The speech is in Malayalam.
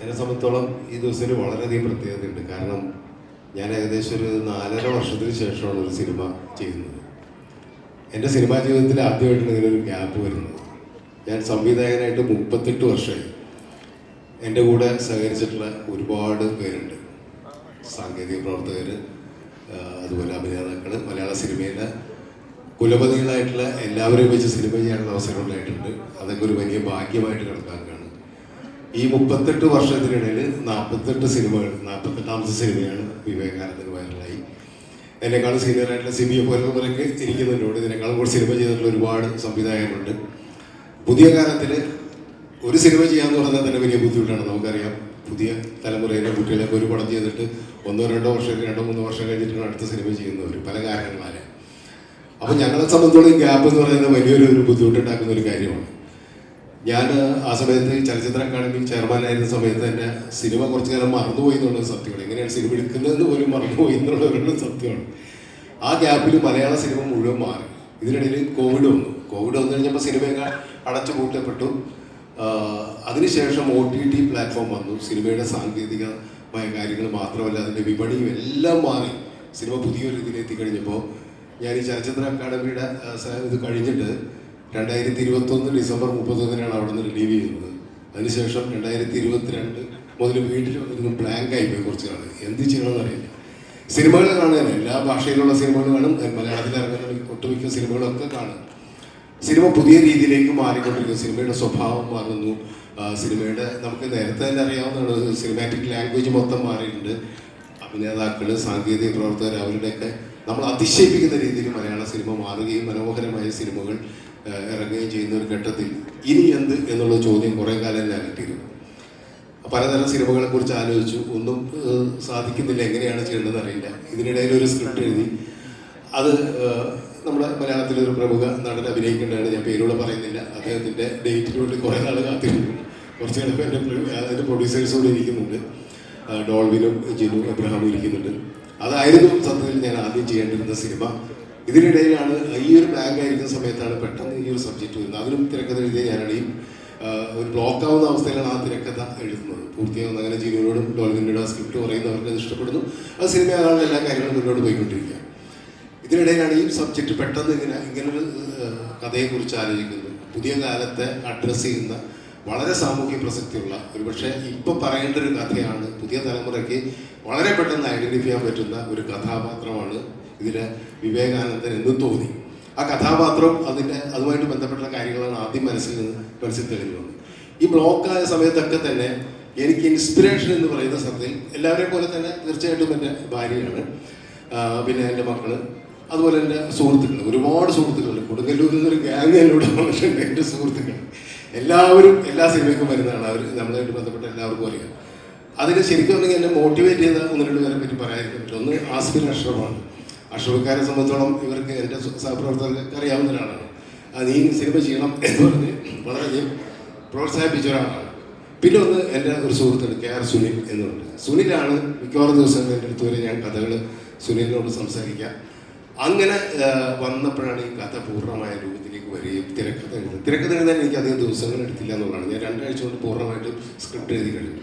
എന്നെ സംബന്ധിച്ചോളം ഈ ദിവസത്തിന് വളരെയധികം പ്രത്യേകതയുണ്ട്. കാരണം ഞാൻ ഏകദേശം ഒരു നാലര വർഷത്തിന് ശേഷമാണ് ഒരു സിനിമ ചെയ്യുന്നത്. എന്റെ സിനിമാ ജീവിതത്തിൽ ആദ്യമായിട്ടാണ് ഒരു ഗ്യാപ്പ് വരുന്നത്. ഞാൻ സംവിധായകനായിട്ട് മുപ്പത്തെട്ട് വർഷമായി. എന്റെ കൂടെ സഹകരിച്ചിട്ടുള്ള ഒരുപാട് പേരുണ്ട്. സാങ്കേതിക പ്രവർത്തകർ അതുപോലെ അഭിനേതാക്കൾ മലയാള സിനിമയിലെ കുലപതികളായിട്ടുള്ള എല്ലാവരെയും വെച്ച് സിനിമ ചെയ്യാനുള്ള അവസരം ഉണ്ടായിട്ടുണ്ട് അതൊക്കെ ഒരു വലിയ ഭാഗ്യമായിട്ട് കണക്കാക്കുകയാണ്. ഈ മുപ്പത്തെട്ട് വർഷത്തിനിടയിൽ നാൽപ്പത്തെട്ട് സിനിമകൾ നാൽപ്പത്തെട്ടാമത്തെ സിനിമയാണ് വിവേകാനന്ദന് വൈറലായി. എന്നെക്കാളും സീനിയറായിട്ടുള്ള സിബിയെ പോലുള്ളവരൊക്കെ ഇരിക്കുന്നുണ്ട് ഇതിനേക്കാളും കൂടുതൽ സിനിമ ചെയ്തിട്ടുള്ള ഒരുപാട് സംവിധായകരുണ്ട്. പുതിയ കാലത്തിൽ ഒരു സിനിമ ചെയ്യാന്ന് പറഞ്ഞാൽ തന്നെ വലിയ ബുദ്ധിമുട്ടാണ്. നമുക്കറിയാം പുതിയ തലമുറയിലെ കുട്ടികളൊക്കെ ഒരു പടം ചെയ്തിട്ട് ഒന്നോ രണ്ടോ വർഷം രണ്ടോ മൂന്നോ വർഷം കഴിഞ്ഞിട്ടാണ് അടുത്ത സിനിമ ചെയ്യുന്നവർ പല കാരണങ്ങളാൽ അപ്പോൾ ഞങ്ങളെ സംബന്ധിച്ചോളം ഈ ഗ്യാപ്പ് എന്ന് പറയുന്നത് വലിയൊരു ബുദ്ധിമുട്ടുണ്ടാക്കുന്ന ഒരു കാര്യമാണ്. ഞാൻ ആ സമയത്ത് ചലച്ചിത്ര അക്കാദമി ചെയർമാനായിരുന്ന സമയത്ത് തന്നെ സിനിമ കുറച്ചു കാലം മറന്നുപോയി എന്നുള്ളത് സത്യമാണ്. എങ്ങനെയാണ് സിനിമ എടുക്കുന്നതെന്ന് പോലും മറന്നുപോയി എന്നുള്ളവരുടെ സത്യമാണ്. ആ ഗ്യാപ്പിൽ മലയാള സിനിമ മുഴുവൻ മാറി. ഇതിനിടയിൽ കോവിഡ് വന്നു. കോവിഡ് വന്നു കഴിഞ്ഞപ്പോൾ സിനിമയൊക്കെ അടച്ചു പൂട്ടപ്പെട്ടു. അതിനുശേഷം ഒ ടി ടി പ്ലാറ്റ്ഫോം വന്നു. സിനിമയുടെ സാങ്കേതികമായ കാര്യങ്ങൾ മാത്രമല്ല അതിന്റെ വിപണിയും എല്ലാം മാറി. സിനിമ പുതിയൊരു ഇതിലെത്തി കഴിഞ്ഞപ്പോൾ ഞാൻ ഈ ചലച്ചിത്ര അക്കാദമിയുടെ ഇത് കഴിഞ്ഞിട്ട് രണ്ടായിരത്തി ഇരുപത്തൊന്ന് ഡിസംബർ മുപ്പത്തൊന്നിനാണ് അവിടെ നിന്ന് റിലീവ് ചെയ്യുന്നത് അതിനുശേഷം രണ്ടായിരത്തി ഇരുപത്തിരണ്ട് മുതൽ വീട്ടിൽ വന്നിരുന്നു ബ്ലാങ്ക് ആയിപ്പോയി കുറച്ച് നാൾ എന്ത് ചെയ്യണമെന്ന് അറിയില്ല. സിനിമകൾ കാണാൻ എല്ലാ ഭാഷയിലുള്ള സിനിമകൾ കാണും. മലയാളത്തിൽ ഇറങ്ങുന്ന ഒട്ടുമിക്ക സിനിമകളൊക്കെ കാണും. സിനിമ പുതിയ രീതിയിലേക്ക് മാറിക്കൊണ്ടിരിക്കുന്നു. സിനിമയുടെ സ്വഭാവം മാറുന്നു. സിനിമയുടെ നമുക്ക് നേരത്തെ തന്നെ അറിയാവുന്നതാണ്. സിനിമാറ്റിക് ലാംഗ്വേജ് മൊത്തം മാറിയിട്ടുണ്ട്. അഭിനേതാക്കൾ സാങ്കേതിക പ്രവർത്തകർ അവരുടെയൊക്കെ നമ്മൾ അതിശയിപ്പിക്കുന്ന രീതിയിൽ മലയാള സിനിമ മാറുകയും മനോഹരമായ സിനിമകൾ ഇറങ്ങുകയും ചെയ്യുന്ന ഒരു ഘട്ടത്തിൽ ഇനി എന്ത് എന്നുള്ള ചോദ്യം കുറേ കാലം ഞാൻ കിട്ടിയിരുന്നു. പലതരം സിനിമകളെ കുറിച്ച് ആലോചിച്ചു. ഒന്നും സാധിക്കുന്നില്ല. എങ്ങനെയാണ് ചെയ്യേണ്ടതെന്ന് അറിയില്ല. ഇതിനിടയിൽ ഒരു സ്ക്രിപ്റ്റ് എഴുതി. അത് നമ്മുടെ മലയാളത്തിലെ ഒരു പ്രമുഖ നടൻ അഭിനയിക്കേണ്ടതാണ്. ഞാൻ പേരോട് പറയുന്നില്ല. അദ്ദേഹത്തിന്റെ ഡേറ്റിന് വേണ്ടി കുറേ നാൾ കാത്തിരുന്നു കുറച്ച് ചിലപ്പോൾ എന്റെ അതിന്റെ പ്രൊഡ്യൂസേഴ്സോട് ഇരിക്കുന്നുണ്ട്. ഡോൾവിനും ജിനു എബ്രഹാമും ഇരിക്കുന്നുണ്ട്. അതായിരുന്നു സത്യത്തിൽ ഞാൻ ആദ്യം ചെയ്യേണ്ടിരുന്ന സിനിമ. ഇതിനിടയിലാണ് ഈ ഒരു ബാങ്ക് ആയിരിക്കുന്ന സമയത്താണ് പെട്ടെന്ന് ഈ ഒരു സബ്ജക്റ്റ് വരുന്നത്. അതിനും തിരക്കഥ എഴുതിയ ഞാനാണ് ഈ ഒരു ബ്ലോക്ക് ആവുന്ന അവസ്ഥയിലാണ് ആ തിരക്കഥ എഴുതുന്നത്. പൂർത്തിയാവുന്ന അങ്ങനെ ജീവനോടും ഡോൾവിനോടും ആ സ്ക്രിപ്റ്റ് പറയുന്നവർക്ക് അത് ഇഷ്ടപ്പെടുന്നു. അത് സിനിമയാകാനുള്ള എല്ലാ കാര്യങ്ങളും മുന്നോട്ട് പോയിക്കൊണ്ടിരിക്കുക. ഇതിനിടയിലാണ് ഈ സബ്ജക്റ്റ് പെട്ടെന്ന് ഇങ്ങനെ ഇങ്ങനൊരു കഥയെക്കുറിച്ച് ആലോചിക്കുന്നത് പുതിയ കാലത്തെ അഡ്രസ്സ് ചെയ്യുന്ന വളരെ സാമൂഹ്യ പ്രസക്തിയുള്ള ഒരുപക്ഷെ ഇപ്പൊ പറയേണ്ട ഒരു കഥയാണ് പുതിയ തലമുറയ്ക്ക് വളരെ പെട്ടെന്ന് ഐഡന്റിഫൈ ചെയ്യാൻ പറ്റുന്ന ഒരു കഥാപാത്രമാണ് ഇതിലെ വിവേകാനന്ദൻ എന്ന് തോന്നി. ആ കഥാപാത്രം അതിന്റെ അതുമായിട്ട് ബന്ധപ്പെട്ട കാര്യങ്ങളാണ് ആദ്യം മനസ്സിൽ നിന്ന് മനസ്സിൽ തെളിഞ്ഞു വന്നത് ഈ ആയ സമയത്തൊക്കെ തന്നെ എനിക്ക് ഇൻസ്പിറേഷൻ എന്ന് പറയുന്ന സത്യത്തിൽ എല്ലാവരെയും പോലെ തന്നെ തീർച്ചയായിട്ടും എന്റെ ഭാര്യയാണ്. പിന്നെ എന്റെ മക്കൾ അതുപോലെ എന്റെ സുഹൃത്തുക്കൾ ഒരുപാട് സുഹൃത്തുക്കളുണ്ട്. കൊടുങ്ങല്ലൂരിൽ നിന്നൊരു ഗ്യാങ് എന്നോട് വന്നിട്ടുണ്ട് എന്റെ സുഹൃത്തുക്കൾ എല്ലാവരും എല്ലാ സിനിമയ്ക്കും വരുന്നതാണ്. അവർ നമ്മളായിട്ട് ബന്ധപ്പെട്ട എല്ലാവർക്കും അറിയാം. അതിന് ശരിക്കും ഉണ്ടെങ്കിൽ എന്നെ മോട്ടിവേറ്റ് ചെയ്ത ഒന്ന് രണ്ട് പേരെ പറ്റി പറയാതിരിക്കാൻ പറ്റും ഒന്ന് ആസ്മിൻ അഷ്റഫാണ്. അഷ്റഫക്കാരെ സംബന്ധിച്ചോളം ഇവർക്ക് എന്റെ സഹപ്രവർത്തകർക്ക് അറിയാവുന്ന ഒരാളാണ് അത് സിനിമ ചെയ്യണം എന്ന് പറഞ്ഞ് വളരെയധികം പ്രോത്സാഹിപ്പിച്ച ഒരാളാണ്. പിന്നെ ഒന്ന് എന്റെ ഒരു സുഹൃത്തുണ്ട് കെ ആർ സുനിൽ എന്നുണ്ട്. സുനിലാണ് മിക്കവാറും ദിവസങ്ങളിൽ എന്റെ അടുത്ത് വരെ ഞാൻ കഥകൾ സുനിലിനോട് സംസാരിക്കാം അങ്ങനെ വന്നപ്പോഴാണ് ഈ കഥ പൂർണമായ രൂപത്തിലേക്ക് വരികയും തിരക്കഥ എഴുതുന്നത്. തിരക്കഥ എഴുതാൻ എനിക്ക് അധികം ദിവസങ്ങൾ എടുത്തില്ല എന്നുള്ളതാണ്. ഞാൻ രണ്ടാഴ്ച കൊണ്ട് പൂർണമായിട്ടും സ്ക്രിപ്റ്റ് എഴുതി കഴിഞ്ഞു.